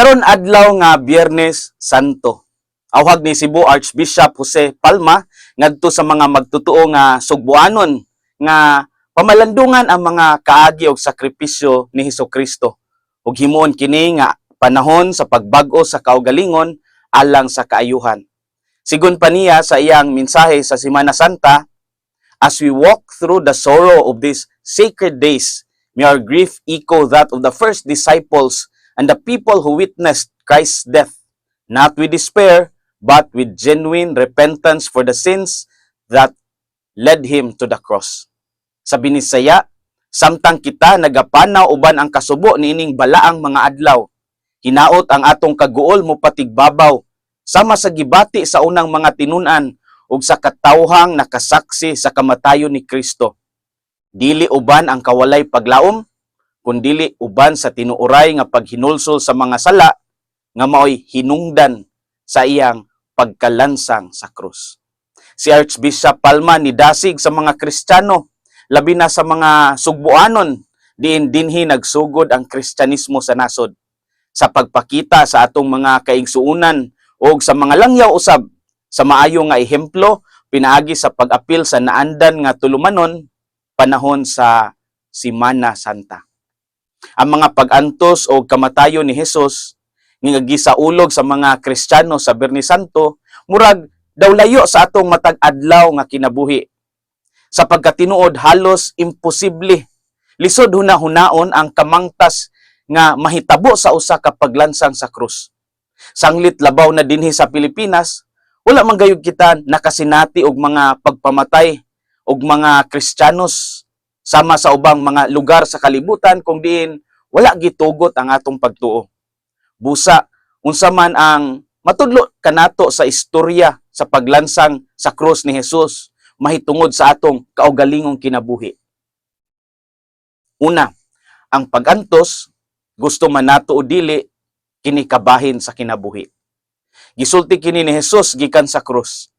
Karon adlaw nga Biyernes Santo. Awhag ni Cebu Archbishop Jose Palma ngadto sa mga magtutuo nga sugbuanon nga pamalandungan ang mga kaagi og sakripisyo ni Hesus Kristo ug himuon kini nga panahon sa pagbag-o sa kaugalingon alang sa kaayuhan. Sigon pa niya sa iyang mensahe sa Semana Santa, as we walk through the sorrow of these sacred days, may our grief echo that of the first disciples and the people who witnessed Christ's death, not with despair, but with genuine repentance for the sins that led him to the cross. Sa binisaya, samtang kita nagapanaw uban ang kasubo niining balaang mga adlaw, hinaot ang atong kaguol mo patigbabaw, sama sa gibati sa unang mga tinunan ug sa katawhang nakasaksi sa kamatayon ni Kristo. Dili uban ang kawalay paglaom, kundili uban sa tinuoray nga paghinulsol sa mga sala nga maoy hinungdan sa iyang pagkalansang sa krus. Si Archbishop Palma ni dasig sa mga Kristiyano, labi na sa mga sugbuanon, diin dinhi nagsugod ang Kristyanismo sa nasod. Sa pagpakita sa atong mga kaigsuunan o sa mga langyaw usab, sa maayo nga ehemplo, pinaagi sa pag-apil sa naandan nga tulumanon, panahon sa Simana Santa. Ang mga pag-antos o kamatayon ni Hesus nga gisaulog sa mga Kristiyano sa Berni Santo murag daw layo sa atong matag adlaw nga kinabuhi. Sa pagkatinuod halos imposible lisod hunahunaon ang kamangtas nga mahitabo sa usa ka paglansang sa krus. Sanglit labaw na dinhi sa Pilipinas, wala man gayud kita nakasinati og mga pagpamatay og mga Kristiyanos sama sa ubang mga lugar sa kalibutan kung diin wala gitugot ang atong pagtuo. Busa unsa man ang matudlo kanato sa istorya sa paglansang sa krus ni Hesus mahitungod sa atong kaugalingong kinabuhi. Una, ang pagantos gusto man nato o dili kini kabahin sa kinabuhi. Gisulti kini ni Hesus gikan sa krus.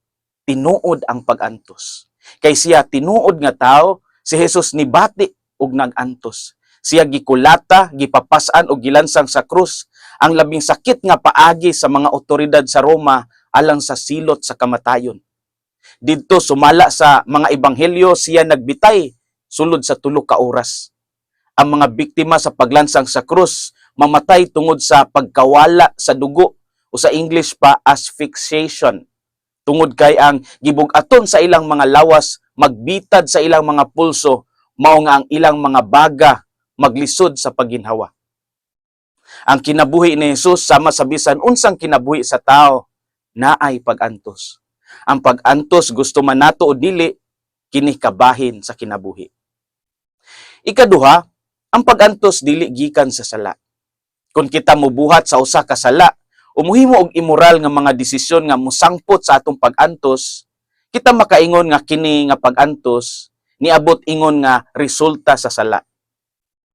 Tinuod ang pagantos. Kay siya tinuod nga tao, si Hesus nibati ug nagantos. Siya gikulata, gipapasan og gilansang sa krus ang labing sakit nga paagi sa mga otoridad sa Roma alang sa silot sa kamatayon. Didto sumala sa mga ebanghelyo siya nagbitay sulod sa tulo ka oras. Ang mga biktima sa paglansang sa krus mamatay tungod sa pagkawala sa dugo o sa English pa asphyxiation. Tungod kay ang gibugaton sa ilang mga lawas magbitad sa ilang mga pulso mao nga ang ilang mga baga maglisod sa pagginhawa. Ang kinabuhi ni Jesus sama sa bisan unsang kinabuhi sa tao naay pagantos. Ang pagantos gusto man nato o dili kini kabahin sa kinabuhi. Ikaduha, ang pagantos dili gikan sa sala. Kung kita mobuhat sa usa ka sala, umuhimo og immoral nga mga desisyon nga musangpot sa atong pagantos, kita makaingon nga kini nga pagantos niabot ingon nga resulta sa sala.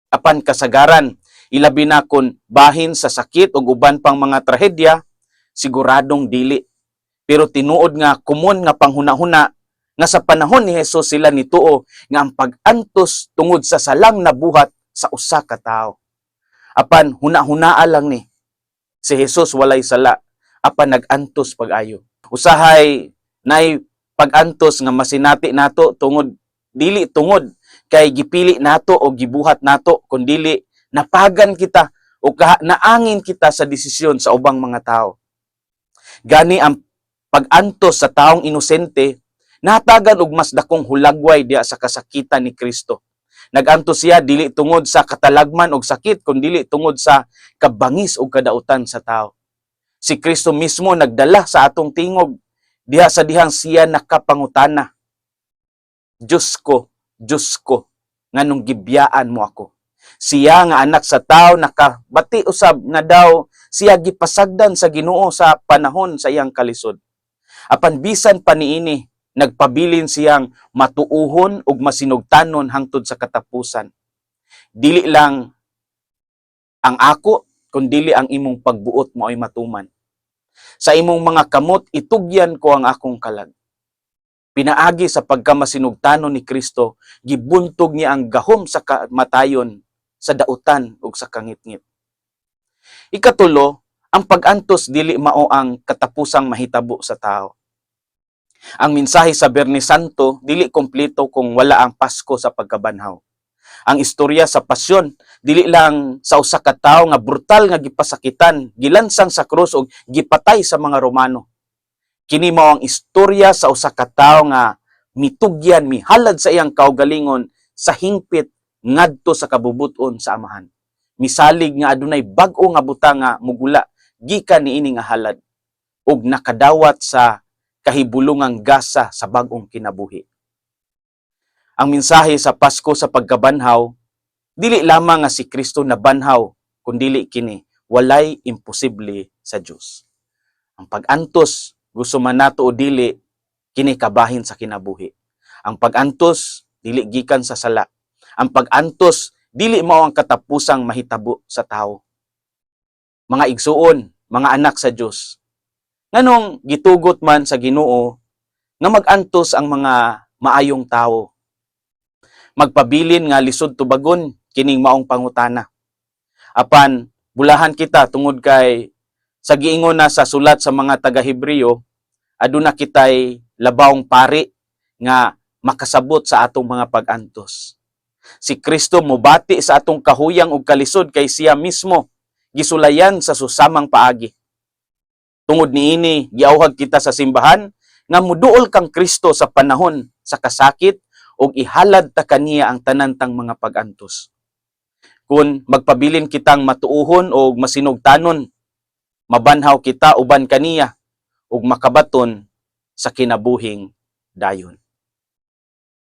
Apan kasagaran, ilabi na kun bahin sa sakit o uban pang mga trahedya, siguradong dili. Pero tinuod nga kumon nga panghuna-huna nga sa panahon ni Hesus sila nituo nga ang pag-antos tungod sa salang nabuhat sa usa ka tawo. Apan huna-hunaa lang ni si Hesus walay sala apan nag-antos pag-ayo. Usahay nay pag-antos nga masinati nato tungod dili tungod kay gipili nato o gibuhat nato kun dili napagan kita o naangin kita sa desisyon sa ubang mga tao. Gani ang pag-antos sa taong inosente natagan og mas dakong hulagway diya sa kasakitan ni Kristo. Nagantos siya dili tungod sa katalagman og sakit kun dili tungod sa kabangis og kadautan sa tao. Si Kristo mismo nagdala sa atong tingog diha sa dihang siya nakapangutana. Diyos ko, Diyos ko, nganong gibiyaan mo ako. Siya nga anak sa tao nakabati usab nga daw siya gipasagdan sa Ginoo sa panahon sa iyang kalisod. Apan bisan pa niini nagpabilin siyang matuuhon ug masinugtanon hangtod sa katapusan. Dili lang ang ako kundi ang imong pagbuot mo ay matuman. Sa imong mga kamot itugyan ko ang akong kalag. Pinaagi sa pagkamasinugtanon ni Kristo, gibuntog niya ang gahom sa kamatayon sa dautan ug sa kangitngit. Ikatulo, ang pag-antos dili mao ang katapusang mahitabo sa tao. Ang mensahe sa Bernes Santo dili kompleto kung wala ang Pasko sa pagkabanhaw. Ang istorya sa pasyon dili lang sa usa ka tawo nga brutal nga gipasakitan, gilansang sa krus ug gipatay sa mga Romano. Kini mao ang istorya sa usa ka tawo nga mitugyan, mihalad sa iyang kaugalingon sa hingpit ngadto sa kabubuton sa amahan. Misalig nga adunay bag-o nga butang nga mugula gikan niini nga halad ug nakadawat sa kahibulungang gasa sa bag-ong kinabuhi. Ang mensahe sa Pasko sa pagkabanhaw dili lamang nga si Kristo na banhaw kundili kini walay imposible sa Dios. Ang pag-antos gusto man nato o dili kini kabahin sa kinabuhi. Ang pag-antos dili gikan sa sala. Ang pag-antos dili mao ang katapusang mahitabo sa tao. Mga igsuon, mga anak sa Dios. Nganong gitugot man sa Ginoo nga mag-antos ang mga maayong tawo. Magpabilin nga lisod tubagon kining maong pangutana. Apan bulahan kita tungod kay sa giingon na sa sulat sa mga taga Hebreo aduna kitay labawng pari nga makasabot sa atong mga pag-antos. Si Kristo mubati sa atong kahuyang ug kalisod kay siya mismo gisulayan sa susamang paagi. Tungod niini giawhag kita sa simbahan nga muduol kang Kristo sa panahon sa kasakit ug ihalad ta kaniya ang tanantang mga pag-antos. Kung magpabilin kitang matuuhon o masinugtanon, mabanhaw kita uban kaniya ug makabaton sa kinabuhing dayon.